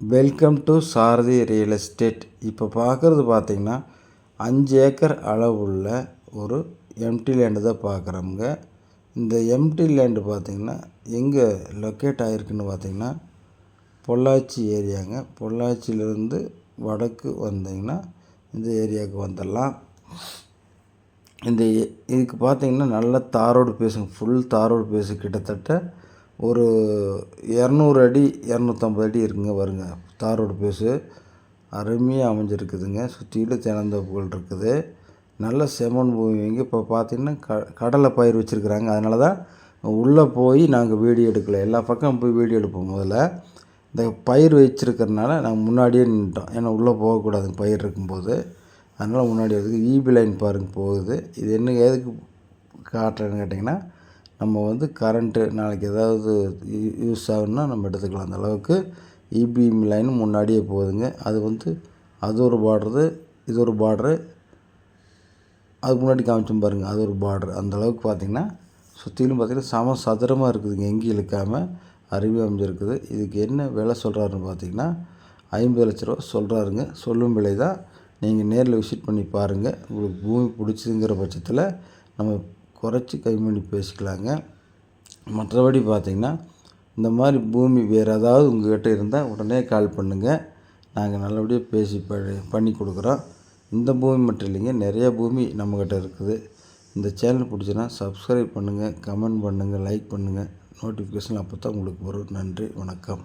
Welcome to Sarathi real estate இப்போ பார்க்குறது பார்த்தீங்கன்னா அஞ்சு ஏக்கர் அளவுள்ள ஒரு எம்டி லேண்டு தான் பார்க்குறோமுங்க இந்த எம்டி லேண்டு பார்த்திங்கன்னா எங்கே லொக்கேட் ஆகிருக்குன்னு பார்த்தீங்கன்னா பொள்ளாச்சி ஏரியாங்க. பொள்ளாச்சியிலேருந்து வடக்கு வந்தீங்கன்னா இந்த ஏரியாவுக்கு வந்துடலாம். இந்த இதுக்கு பார்த்தீங்கன்னா நல்ல தாரோடு பேசுங்க. ஃபுல் தாரோடு பேசு கிட்டத்தட்ட ஒரு இரநூறு அடி இரநூத்தம்பது அடி இருக்குங்க வருங்க தார் ரோடு பேஸு. அருமையாக அமைஞ்சிருக்குதுங்க. சுற்றிலும் தென்னந்தோப்புகள் இருக்குது. நல்ல செம்மண் பூமிங்க இப்போ பார்த்தீங்கன்னா க கடலை பயிர் வச்சுருக்குறாங்க. அதனால தான் உள்ளே போய் நாங்கள் வீடியோ எடுக்கலை. எல்லா பக்கம் போய் வீடியோ எடுப்போம் முதல்ல. இந்த பயிர் வச்சுருக்கறனால நாங்கள் முன்னாடியே நின்றுட்டோம் ஏன்னா உள்ளே போகக்கூடாதுங்க பயிர் இருக்கும்போது. அதனால் முன்னாடி இருக்குது ஈபி லைன் பாருங்க போகுது. இது என்ன எதுக்கு காட்டுறேன்னு கேட்டிங்கன்னா நம்ம வந்து கரண்ட்டு நாளைக்கு ஏதாவது யூஸ் ஆகுன்னா நம்ம எடுத்துக்கலாம். அந்த அளவுக்கு இபி லைன் முன்னாடியே போகுதுங்க. அது வந்து அது ஒரு பார்டரு இது ஒரு பார்டரு அதுக்கு முன்னாடி காமிச்சோம் பாருங்கள் அது ஒரு பார்டர் அந்த அளவுக்கு பார்த்தீங்கன்னா சுற்றிலும் பார்த்தீங்கன்னா சம சதுரமாக இருக்குதுங்க. எங்கேயும் இழுக்காமல் அருவி அமைஞ்சிருக்குது. இதுக்கு என்ன விலை சொல்கிறாருன்னு பார்த்தீங்கன்னா ஐம்பது லட்ச ரூபா சொல்கிறாருங்க சொல்லும் விலை தான். நீங்கள் நேரில் விசிட் பண்ணி பாருங்கள் உங்களுக்கு பூமி பிடிச்சதுங்கிற பட்சத்தில் நம்ம குறைச்சி கம்மி பண்ணி பேசிக்கலாங்க. மற்றபடி பார்த்திங்கன்னா இந்த மாதிரி பூமி வேறு ஏதாவது உங்கள்கிட்ட இருந்தால் உடனே கால் பண்ணுங்கள் நாங்கள் நல்லபடியாக பேசி ப பண்ணி கொடுக்குறோம். இந்த பூமி மட்டும் இல்லைங்க நிறைய பூமி நம்மக்கிட்ட இருக்குது. இந்த சேனல் பிடிச்சுன்னா சப்ஸ்கிரைப் பண்ணுங்கள் கமெண்ட் பண்ணுங்கள் லைக் பண்ணுங்கள் நோட்டிஃபிகேஷன் அப்போ தான் உங்களுக்கு வரும். நன்றி வணக்கம்.